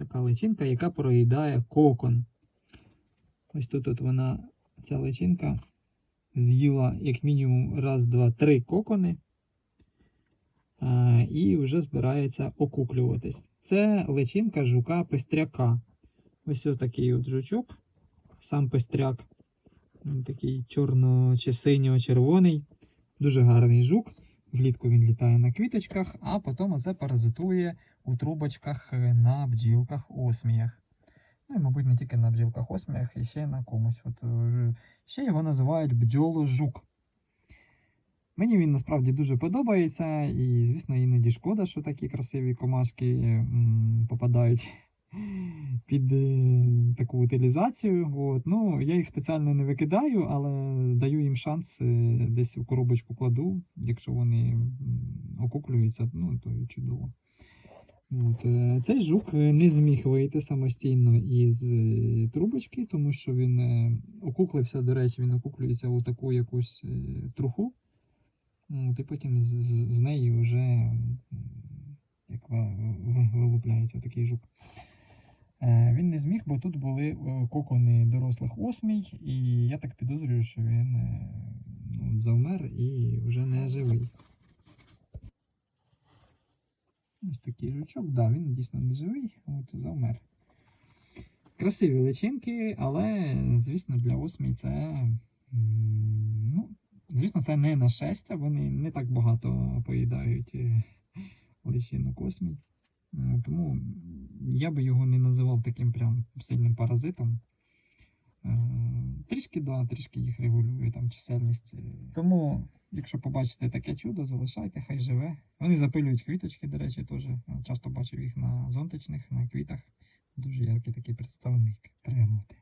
така личинка, яка проїдає кокон. Ось тут от вона, ця личинка, з'їла як мінімум раз, два, три кокони. А, і вже збирається окуклюватись. Це личинка жука пестряка. Ось такий от жучок, сам пестряк. Такий чорно- чи синьо-червоний. Дуже гарний жук. Влітку він літає на квіточках, а потім оце паразитує у трубочках е, на бджілках осміях. Ну і, мабуть, не тільки на бджілках осміях, і ще на комусь. От, е, ще його називають бджоло-жук. Мені він насправді дуже подобається, і, звісно, іноді шкода, що такі красиві комашки попадають під е, таку утилізацію. От. Ну, я їх спеціально не викидаю, але даю їм шанс е, десь у коробочку кладу, якщо вони окуклюються, ну, то і чудово. От. е, Цей жук е, не зміг вийти самостійно із трубочки, тому що він окуклився, до речі, він окуклюється у таку якусь труху. От, і потім з, з, неї вже як ви- ви- вилупляється такий жук. Е, Він не зміг, бо тут були е, кокони дорослих осмій, і я так підозрюю, що він е, ну, завмер і вже не живий. Ось такий жучок, да, він дійсно не живий, от завмер. Красиві личинки, але, звісно, для осмій це. Ну, звісно, це не нашестя, вони не так багато поїдають личинок осмій. Тому я би його не називав таким прям сильним паразитом. Е, Трішки, да, трішки їх регулює там чисельність. е. Тому, якщо побачите таке чудо, залишайте, хай живе. Вони запилюють квіточки, до речі, теж. Е, Часто бачив їх на зонтичних, на квітах. Дуже яркий такий представник природи.